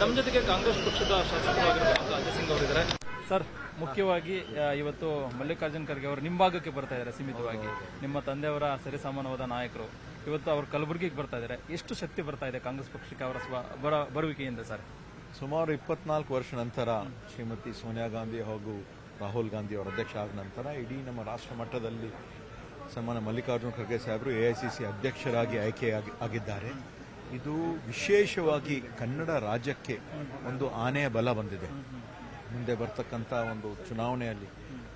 ನಮ್ಮ ಜೊತೆಗೆ ಕಾಂಗ್ರೆಸ್ ಪಕ್ಷದ ಶಾಸಕರಾಗಿರುವಂತಹ ಅಜಯ್ ಸಿಂಗ್ ಅವರಿದ್ದಾರೆ ಸರ್ ಮುಖ್ಯವಾಗಿ ಇವತ್ತು ಮಲ್ಲಿಕಾರ್ಜುನ್ ಖರ್ಗೆ ಅವರು ನಿಮ್ಮ ಭಾಗಕ್ಕೆ ಬರ್ತಾ ಇದ್ದಾರೆ ಸೀಮಿತವಾಗಿ. ನಿಮ್ಮ ತಂದೆಯವರ ಸರಿಸಮಾನವಾದ ನಾಯಕರು. ಇವತ್ತು ಅವರು ಕಲಬುರಗಿಗೆ ಬರ್ತಾ ಇದ್ದಾರೆ ಎಷ್ಟು ಶಕ್ತಿ ಬರ್ತಾ ಇದೆ ಕಾಂಗ್ರೆಸ್ ಪಕ್ಷಕ್ಕೆ ಅವರ ಸ್ವ ಬರ- ಬರುವಿಕೆಯಿಂದ ಸರ್? ಸುಮಾರು ಇಪ್ಪತ್ನಾಲ್ಕು ವರ್ಷ ನಂತರ ಶ್ರೀಮತಿ ಸೋನಿಯಾ ಗಾಂಧಿ ಹಾಗೂ ರಾಹುಲ್ ಗಾಂಧಿ ಅವರ ಅಧ್ಯಕ್ಷ ಆದ ನಂತರ ಇಡೀ ನಮ್ಮ ರಾಷ್ಟ್ರ ಮಟ್ಟದಲ್ಲಿ ಸನ್ಮಾನ ಮಲ್ಲಿಕಾರ್ಜುನ ಖರ್ಗೆ ಸಾಹೇಬರು ಎಐಸಿಸಿ ಅಧ್ಯಕ್ಷರಾಗಿ ಆಯ್ಕೆಯಾಗಿ ಆಗಿದ್ದಾರೆ. ಇದು ವಿಶೇಷವಾಗಿ ಕನ್ನಡ ರಾಜ್ಯಕ್ಕೆ ಒಂದು ಆನೆಯ ಬಲ ಬಂದಿದೆ. ಮುಂದೆ ಬರ್ತಕ್ಕಂಥ ಒಂದು ಚುನಾವಣೆಯಲ್ಲಿ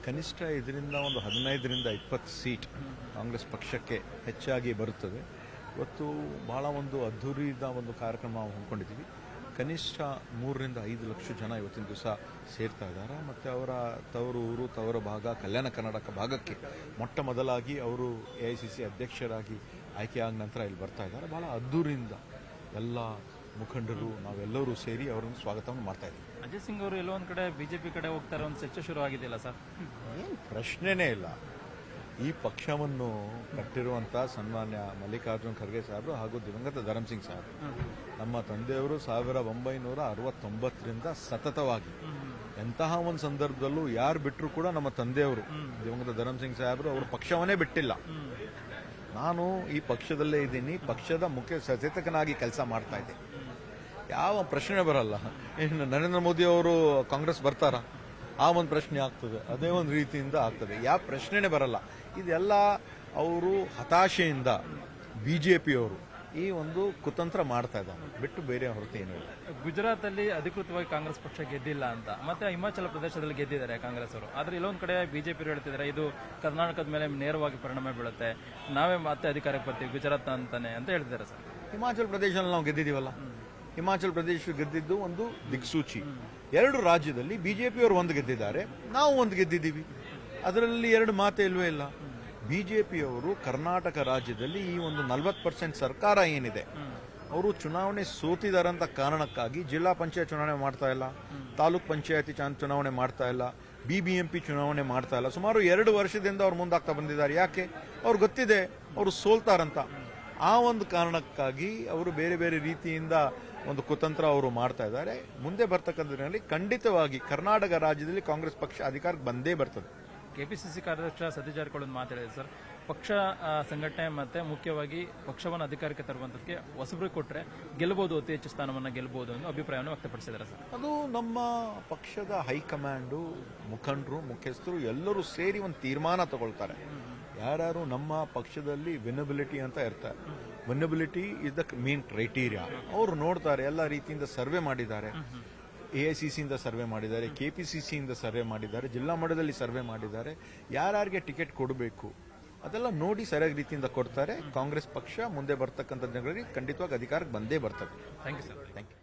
ಕನಿಷ್ಠ ಇದರಿಂದ ಒಂದು ಹದಿನೈದರಿಂದ ಇಪ್ಪತ್ತು ಸೀಟ್ ಕಾಂಗ್ರೆಸ್ ಪಕ್ಷಕ್ಕೆ ಹೆಚ್ಚಾಗಿ ಬರುತ್ತದೆ. ಇವತ್ತು ಬಹಳ ಒಂದು ಅದ್ಧೂರಿದ ಒಂದು ಕಾರ್ಯಕ್ರಮ ಹಮ್ಮಿಕೊಂಡಿದ್ದೀವಿ. ಕನಿಷ್ಠ ಮೂರರಿಂದ ಐದು ಲಕ್ಷ ಜನ ಇವತ್ತಿನ ದಿವಸ ಸೇರ್ತಾ ಇದ್ದಾರೆ. ಮತ್ತು ಅವರ ತವರು ಊರು ತವರ ಭಾಗ ಕಲ್ಯಾಣ ಕರ್ನಾಟಕ ಭಾಗಕ್ಕೆ ಮೊಟ್ಟ ಮೊದಲಾಗಿ ಅವರು ಎ ಐ ಸಿ ಸಿ ಅಧ್ಯಕ್ಷರಾಗಿ ಆಯ್ಕೆಯಾದ ನಂತರ ಇಲ್ಲಿ ಬರ್ತಾ ಇದ್ದಾರೆ. ಭಾಳ ಅದ್ದೂರಿಂದ ಎಲ್ಲ ಮುಖಂಡರು ನಾವೆಲ್ಲರೂ ಸೇರಿ ಅವರನ್ನು ಸ್ವಾಗತವನ್ನು ಮಾಡ್ತಾ ಇದ್ದೀವಿ. ಅಜಯ್ ಸಿಂಗ್ ಅವರು ಎಲ್ಲೋ ಒಂದು ಕಡೆ ಬಿಜೆಪಿ ಕಡೆ ಹೋಗ್ತಾರೆ ಒಂದು ಚರ್ಚೆ ಶುರು ಆಗಿದೆಯಲ್ಲ ಸರ್? ಏನು ಪ್ರಶ್ನೆನೇ ಇಲ್ಲ. ಈ ಪಕ್ಷವನ್ನು ಕಟ್ಟಿರುವಂಥ ಸನ್ಮಾನ್ಯ ಮಲ್ಲಿಕಾರ್ಜುನ್ ಖರ್ಗೆ ಸಾಹೇಬರು ಹಾಗೂ ದಿವಂಗತ ಧರಮ್ ಸಿಂಗ್ ನಮ್ಮ ತಂದೆಯವರು ಸಾವಿರದ ಒಂಬೈನೂರ ಅರವತ್ತೊಂಬತ್ತರಿಂದ ಸತತವಾಗಿ ಎಂತಹ ಒಂದು ಸಂದರ್ಭದಲ್ಲೂ ಯಾರು ಬಿಟ್ಟರು ಕೂಡ ನಮ್ಮ ತಂದೆಯವರು, ದಿವಂಗತ ಧರಮ್ ಸಿಂಗ್ ಸಾಹೇಬರು ಅವರು ಪಕ್ಷವನ್ನೇ ಬಿಟ್ಟಿಲ್ಲ. ನಾನು ಈ ಪಕ್ಷದಲ್ಲೇ ಇದ್ದೀನಿ, ಪಕ್ಷದ ಮುಖ್ಯ ಸಚೇತಕನಾಗಿ ಕೆಲಸ ಮಾಡ್ತಾ ಇದ್ದೆ. ಯಾವ ಪ್ರಶ್ನೆ ಬರಲ್ಲ. ಏನು ನರೇಂದ್ರ ಮೋದಿ ಅವರು ಕಾಂಗ್ರೆಸ್ ಬರ್ತಾರ? ಆ ಒಂದು ಪ್ರಶ್ನೆ ಆಗ್ತದೆ ಅದೇ ಒಂದು ರೀತಿಯಿಂದ ಆಗ್ತದೆ. ಯಾವ ಪ್ರಶ್ನೆನೇ ಬರಲ್ಲ. ಇದೆಲ್ಲ ಅವರು ಹತಾಶೆಯಿಂದ ಬಿ ಜೆ ಪಿಯವರು ಈ ಒಂದು ಕುತಂತ್ರ ಮಾಡ್ತಾ ಇದ್ದಾರೆ. ಬಿಟ್ಟು ಬೇರೆ ಹೊರತು ಏನೂ ಇಲ್ಲ. ಗುಜರಾತ್ ಅಲ್ಲಿ ಅಧಿಕೃತವಾಗಿ ಕಾಂಗ್ರೆಸ್ ಪಕ್ಷ ಗೆದ್ದಿಲ್ಲ ಅಂತ. ಮತ್ತೆ ಹಿಮಾಚಲ ಪ್ರದೇಶದಲ್ಲಿ ಗೆದ್ದಿದ್ದಾರೆ ಕಾಂಗ್ರೆಸ್ ಅವರು. ಆದ್ರೆ ಇಲ್ಲೊಂದ್ ಕಡೆ ಬಿಜೆಪಿ ಹೇಳ್ತಿದ್ದಾರೆ ಇದು ಕರ್ನಾಟಕದ ಮೇಲೆ ನೇರವಾಗಿ ಪರಿಣಾಮ ಬೀಳುತ್ತೆ. ನಾವೇ ಮತ್ತೆ ಅಧಿಕಾರಕ್ಕೆ ಬರ್ತೀವಿ ಗುಜರಾತ್ ಅಂತಾನೆ ಅಂತ ಹೇಳ್ತಿದ್ದಾರೆ ಸರ್. ಹಿಮಾಚಲ ಪ್ರದೇಶದಲ್ಲಿ ನಾವು ಗೆದ್ದಿದೀವಲ್ಲ ಹಿಮಾಚಲ ಪ್ರದೇಶ ಗೆದ್ದಿದ್ದು ಒಂದು ದಿಕ್ಸೂಚಿ. ಎರಡು ರಾಜ್ಯದಲ್ಲಿ ಬಿಜೆಪಿಯವರು ಒಂದು ಗೆದ್ದಿದ್ದಾರೆ. ನಾವು ಒಂದು ಗೆದ್ದಿದ್ದೀವಿ. ಅದರಲ್ಲಿ ಎರಡು ಮಾತೇ ಇಲ್ವೇ ಇಲ್ಲ. ಬಿಜೆಪಿಯವರು ಕರ್ನಾಟಕ ರಾಜ್ಯದಲ್ಲಿ ಈ ಒಂದು ನಲವತ್ತು ಪರ್ಸೆಂಟ್ ಸರ್ಕಾರ ಏನಿದೆ, ಅವರು ಚುನಾವಣೆ ಸೋತಿದಾರಂತ ಕಾರಣಕ್ಕಾಗಿ ಜಿಲ್ಲಾ ಪಂಚಾಯತ್ ಚುನಾವಣೆ ಮಾಡ್ತಾ ಇಲ್ಲ. ತಾಲೂಕ್ ಪಂಚಾಯತಿ ಚುನಾವಣೆ ಮಾಡ್ತಾ ಇಲ್ಲ. ಬಿಬಿಎಂಪಿ ಚುನಾವಣೆ ಮಾಡ್ತಾ ಇಲ್ಲ. ಸುಮಾರು ಎರಡು ವರ್ಷದಿಂದ ಅವ್ರು ಮುಂದಾಗ್ತಾ ಬಂದಿದ್ದಾರೆ. ಯಾಕೆ? ಅವ್ರು ಗೊತ್ತಿದೆ, ಅವರು ಸೋಲ್ತಾರಂತ. ಆ ಒಂದು ಕಾರಣಕ್ಕಾಗಿ ಅವರು ಬೇರೆ ಬೇರೆ ರೀತಿಯಿಂದ ಒಂದು ಕುತಂತ್ರ ಅವರು ಮಾಡ್ತಾ ಇದ್ದಾರೆ. ಮುಂದೆ ಬರ್ತಕ್ಕಂಥದ್ರಲ್ಲಿ ಖಂಡಿತವಾಗಿ ಕರ್ನಾಟಕ ರಾಜ್ಯದಲ್ಲಿ ಕಾಂಗ್ರೆಸ್ ಪಕ್ಷ ಅಧಿಕಾರಕ್ಕೆ ಬಂದೇ ಬರ್ತದೆ. ಕೆಪಿಸಿಸಿ ಕಾರ್ಯಾಧ್ಯಕ್ಷ ಸತೀಶ್ ಜಾರಕಿಹೊಳಿ ಒಂದು ಮಾತಾಡಿದೆ ಸರ್ ಪಕ್ಷ ಸಂಘಟನೆ ಮತ್ತೆ ಮುಖ್ಯವಾಗಿ ಪಕ್ಷವನ್ನು ಅಧಿಕಾರಕ್ಕೆ ತರುವಂತದಕ್ಕೆ ಹೊಸಬ್ರಿಗೆ ಕೊಟ್ಟರೆ ಗೆಲ್ಲಬಹುದು ಅತಿ ಹೆಚ್ಚು ಸ್ಥಾನವನ್ನು ಗೆಲ್ಲಬಹುದು ಅನ್ನೋ ಅಭಿಪ್ರಾಯವನ್ನು ವ್ಯಕ್ತಪಡಿಸಿದ್ದಾರೆ ಸರ್. ಅದು ನಮ್ಮ ಪಕ್ಷದ ಹೈಕಮಾಂಡು ಮುಖಂಡರು ಮುಖ್ಯಸ್ಥರು ಎಲ್ಲರೂ ಸೇರಿ ಒಂದು ತೀರ್ಮಾನ ತಗೊಳ್ತಾರೆ. ಯಾರ್ಯಾರು ನಮ್ಮ ಪಕ್ಷದಲ್ಲಿ ವಿನಬಿಲಿಟಿ ಅಂತ ಇರ್ತಾರೆ winnability is the main criteria ಅವರು ನೋಡ್ತಾರೆ ಎಲ್ಲ ರೀತಿಯಿಂದ ಸರ್ವೆ ಮಾಡಿದ್ದಾರೆ. ಎ ಐ ಸಿ ಸಿಯಿಂದ ಸರ್ವೆ ಮಾಡಿದ್ದಾರೆ ಕೆ ಪಿ ಸಿ ಸಿಯಿಂದ ಸರ್ವೆ ಮಾಡಿದ್ದಾರೆ ಜಿಲ್ಲಾ ಮಟ್ಟದಲ್ಲಿ ಸರ್ವೆ ಮಾಡಿದ್ದಾರೆ. ಯಾರ್ಯಾರಿಗೆ ಟಿಕೆಟ್ ಕೊಡಬೇಕು ಅದೆಲ್ಲ ನೋಡಿ ಸರಿಯಾಗಿ ರೀತಿಯಿಂದ ಕೊಡ್ತಾರೆ. ಕಾಂಗ್ರೆಸ್ ಪಕ್ಷ ಮುಂದೆ ಬರ್ತಕ್ಕಂಥ ಜನಗಳಿಗೆ ಖಂಡಿತವಾಗಿ ಅಧಿಕಾರಕ್ಕೆ ಬಂದೇ ಬರ್ತದೆ. Thank you sir thank you